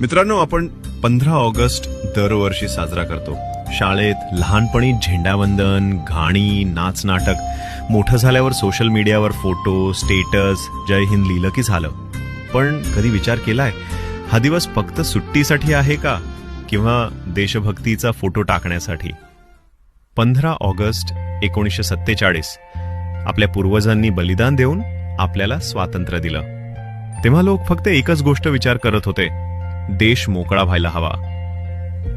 मित्रांनो आपण पंधरा ऑगस्ट दरवर्षी साजरा करतो. शाळेत लहानपणी झेंडावंदन गाणी नाच नाटक मोठं झाल्यावर सोशल मीडियावर फोटो स्टेटस जय हिंद लिहिलं की झालं. पण कधी विचार केलाय हा दिवस फक्त सुट्टीसाठी आहे का? किंवा देशभक्तीचा फोटो टाकण्यासाठी? पंधरा ऑगस्ट एकोणीसशे सत्तेचाळीस. आपल्या पूर्वजांनी बलिदान देऊन आपल्याला स्वातंत्र्य दिलं. तेव्हा लोक फक्त एकच गोष्ट विचार करत होते देश मोकळा व्हायला हवा.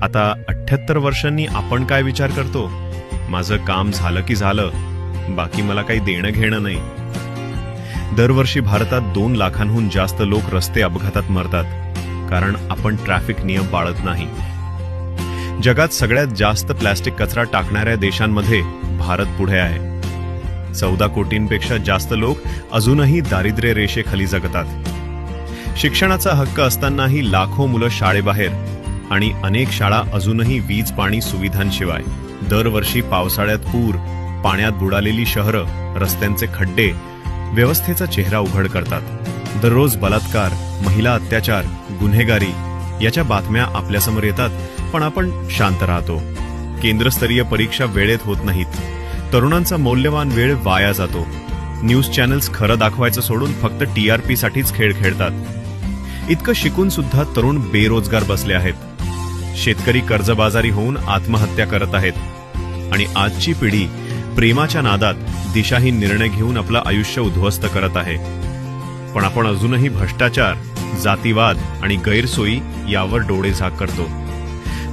आता अठ्ठ्याहत्तर वर्षांनी आपण काय विचार करतो? माझं काम झालं की झालं बाकी मला काही देणं घेणं नाही. दरवर्षी भारतात दोन लाखांहून जास्त लोक रस्ते अपघातात मरतात कारण आपण ट्रॅफिक नियम पाळत नाही. जगात सगळ्यात जास्त प्लॅस्टिक कचरा टाकणाऱ्या देशांमध्ये भारत पुढे आहे. चौदा कोटींपेक्षा जास्त लोक अजूनही दारिद्र्य रेषेखाली जगतात. शिक्षणाचा हक्क असतानाही लाखो मुलं शाळेबाहेर आणि अनेक शाळा अजूनही वीज पाणी सुविधांशिवाय. दरवर्षी पावसाळ्यात पूर पाण्यात बुडालेली शहरं रस्त्यांचे खड्डे व्यवस्थेचा चेहरा उघड करतात. दररोज बलात्कार महिला अत्याचार गुन्हेगारी याच्या बातम्या आपल्यासमोर येतात पण आपण शांत राहतो. केंद्रस्तरीय परीक्षा वेळेत होत नाहीत. तरुणांचा मौल्यवान वेळ वाया जातो. न्यूज चॅनल्स खरं दाखवायचं सोडून फक्त टीआरपी साठीच खेळ खेळतात. इतकं शिकून सुद्धा तरुण बेरोजगार बसले आहेत. शेतकरी कर्जबाजारी होऊन आत्महत्या करत आहेत. आणि आजची पिढी प्रेमाच्या नादात दिशाहीन निर्णय घेऊन आपलं आयुष्य उद्ध्वस्त करत आहे. पण आपण अजूनही भ्रष्टाचार जातीवाद आणि गैरसोयी यावर डोळे झाक करतो.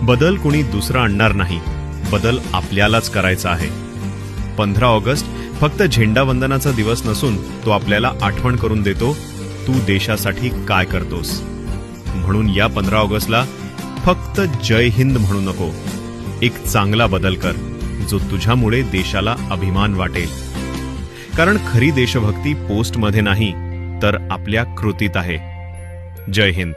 बदल कुणी दुसरा आणणार नाही. बदल आपल्यालाच करायचा आहे. पंधरा ऑगस्ट फक्त झेंडावंदनाचा दिवस नसून तो आपल्याला आठवण करून देतो तू देशासाठी काय करतोस? म्हणून या पंधरा ऑगस्टला फक्त जय हिंद म्हणू नको. एक चांगला बदल कर जो तुझ्यामुळे देशाला अभिमान वाटेल. कारण खरी देशभक्ती पोस्टमध्ये नाही तर आपल्या कृतीत आहे. जय हिंद.